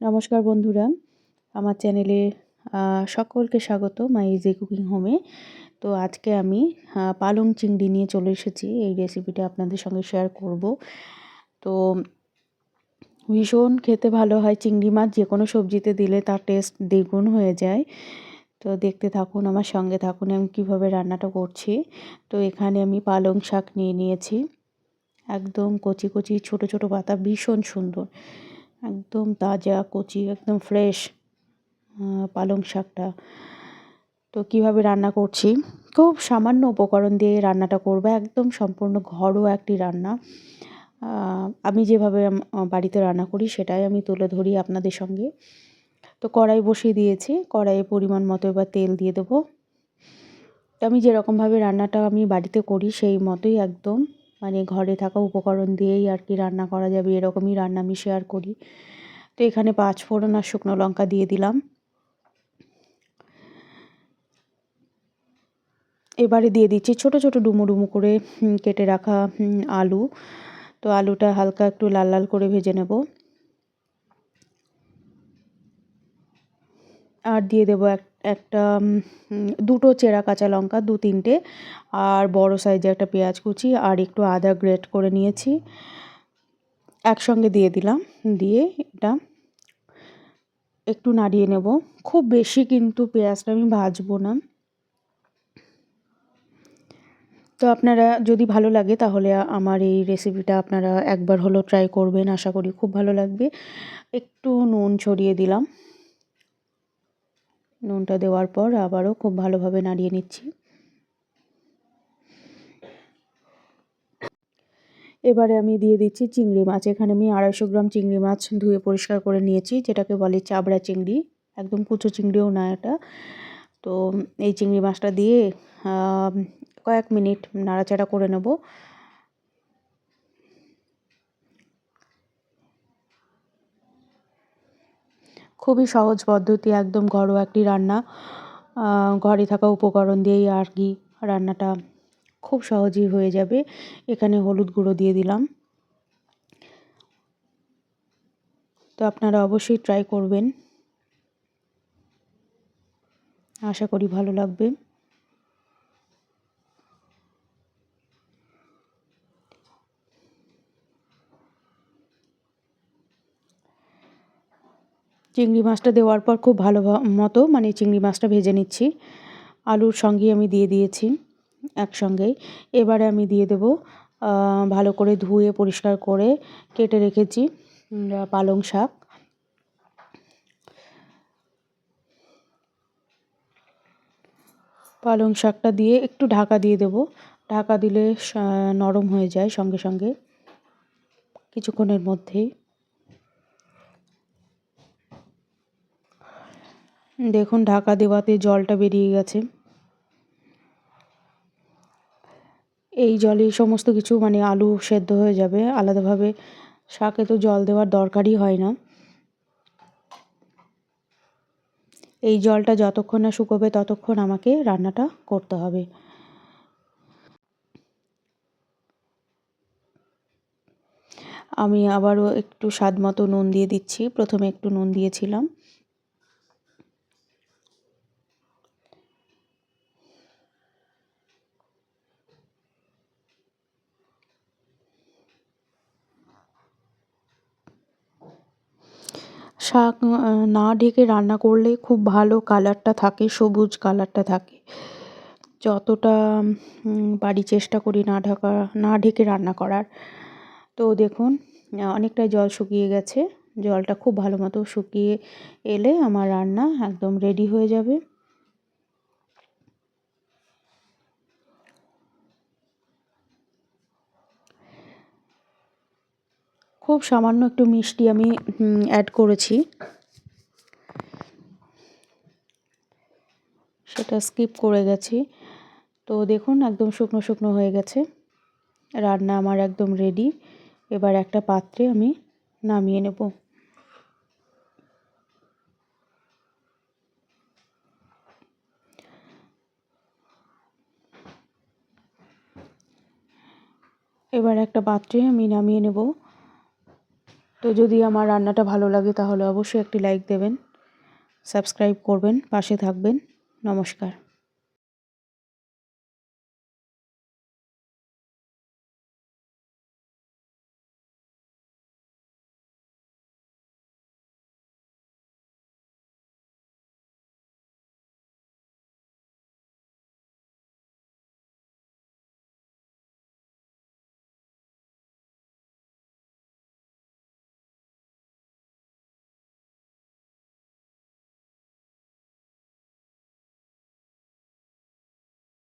নমস্কার বন্ধুরা। আমার চ্যানেলে সকলকে স্বাগত মাই ইজি কুকিং হোমে। তো আজকে আমি পালং চিংড়ি নিয়ে চলে এসেছি। এই রেসিপিটা আপনাদের সঙ্গে শেয়ার করব। তো ভীষণ খেতে ভালো হয় চিংড়ি মাছ। যে কোনো সবজিতে দিলে তার টেস্ট দ্বিগুণ হয়ে যায়। তো দেখতে থাকুন, আমার সঙ্গে থাকুন আমি কীভাবে রান্নাটা করছি। তো এখানে আমি পালং শাক নিয়ে নিয়েছি। একদম কচি কচি, ছোট ছোট পাতা ভীষণ সুন্দর। একদম তাজা, কচি, একদম ফ্রেশ পালং শাকটা। তো কীভাবে রান্না করছি? খুব সামান্য উপকরণ দিয়ে রান্নাটা করব, একদম সম্পূর্ণ ঘরোয়া একটি রান্না। আমি যেভাবে বাড়িতে রান্না করি সেটাই আমি তুলে ধরি আপনাদের সঙ্গে। তো কড়াই বসিয়ে দিয়েছি, কড়াইয়ে পরিমাণ মতো এবার তেল দিয়ে দেবো। আমি যেরকমভাবে রান্নাটা আমি বাড়িতে করি সেই মতোই একদম মানে ঘরে থাকা উপকরণ দিয়েই আর কি রান্না করা যাবে, এরকমই রান্না আমি শেয়ার করি। তো এখানে পাঁচ ফোড়ন আর শুকনো লঙ্কা দিয়ে দিলাম। এবারে দিয়ে দিচ্ছি ছোট ছোট ডুমো ডুমু করে কেটে রাখা আলু। তো আলুটা হালকা একটু লাল লাল করে ভেজে নেব। আর দিয়ে দেবো এক, একটা দুটো চেরা কাঁচা লঙ্কা, দু তিনটে, আর বড় সাইজে একটা পেঁয়াজ কুচি, আর একটু আদা গ্রেট করে নিয়েছি। একসঙ্গে দিয়ে দিলাম, দিয়ে এটা একটু নাড়িয়ে নেব। খুব বেশি কিন্তু পেঁয়াজটা আমি ভাজবো না। তো আপনারা যদি ভালো লাগে তাহলে আমার এই রেসিপিটা আপনারা একবার হলো ট্রাই করবেন, আশা করি খুব ভালো লাগবে। একটু নুন ছড়িয়ে দিলাম। নুনটা দেওয়ার পর আবারও খুব ভালোভাবে নাড়িয়ে নিচ্ছি। এবারে আমি দিয়ে দিচ্ছি চিংড়ি মাছ। এখানে আমি আড়াইশো গ্রাম চিংড়ি মাছ ধুয়ে পরিষ্কার করে নিয়েছি, যেটাকে বলে চাবড়া চিংড়ি। একদম কুচো চিংড়িও না এটা। তো এই চিংড়ি মাছটা দিয়ে কয়েক মিনিট নাড়াচাড়া করে নেব। খুবই সহজ পদ্ধতি, একদম ঘরোয়া একটি রান্না। ঘরে থাকা উপকরণ দিয়েই আর কি রান্নাটা খুব সহজেই হয়ে যাবে। এখানে হলুদ গুঁড়ো দিয়ে দিলাম। তো আপনারা অবশ্যই ট্রাই করবেন। আশা করি ভালো লাগবে। চিংড়ি মাছটা দেওয়ার পর খুব ভালো মতো মানে চিংড়ি মাছটা ভেজে নিচ্ছি। আলুর সঙ্গে আমি দিয়ে দিয়েছি একসঙ্গেই এবারে আমি দিয়ে দেব ভালো করে ধুয়ে পরিষ্কার করে কেটে রেখেছি পালং শাক। পালং শাকটা দিয়ে একটু ঢাকা দিয়ে দেব। ঢাকা দিলে নরম হয়ে যায় সঙ্গে সঙ্গে, কিছুক্ষণের মধ্যেই। দেখুন, ঢাকা দেওয়াতে জলটা বেরিয়ে গেছে। এই জলে সমস্ত কিছু মানে আলু সেদ্ধ হয়ে যাবে। আলাদাভাবে শাকে তো জল দেওয়ার দরকারই হয় না। এই জলটা যতক্ষণ না শুকোবে, ততক্ষণ আমাকে রান্নাটা করতে হবে। আমি আবারও একটু স্বাদ মতো নুন দিয়ে দিচ্ছি। প্রথমে একটু নুন দিয়েছিলাম। শাক না ঢেকে রান্না করলে খুব ভালো কালারটা থাকে, সবুজ কালারটা থাকে। যতটা বাড়ি চেষ্টা করি না ঢাকা, না ঢেকে রান্না করার। তো দেখুন অনেকটাই জল শুকিয়ে গেছে। জলটা খুব ভালো মতো শুকিয়ে এলে আমার রান্না একদম রেডি হয়ে যাবে। খুব সামান্য একটু মিষ্টি আমি অ্যাড করেছি। সেটা স্কিপ করে গেছি। তো দেখুন, একদম শুকনো শুকনো হয়ে গেছে। রান্না আমার একদম রেডি এবার একটা পাত্রে আমি নামিয়ে নেব। এবার একটা পাত্রে আমি নামিয়ে নেব। তো যদি আমার রান্নাটা ভালো লাগে তাহলে অবশ্যই একটি লাইক দেবেন সাবস্ক্রাইব করবেন, পাশে থাকবেন। নমস্কার।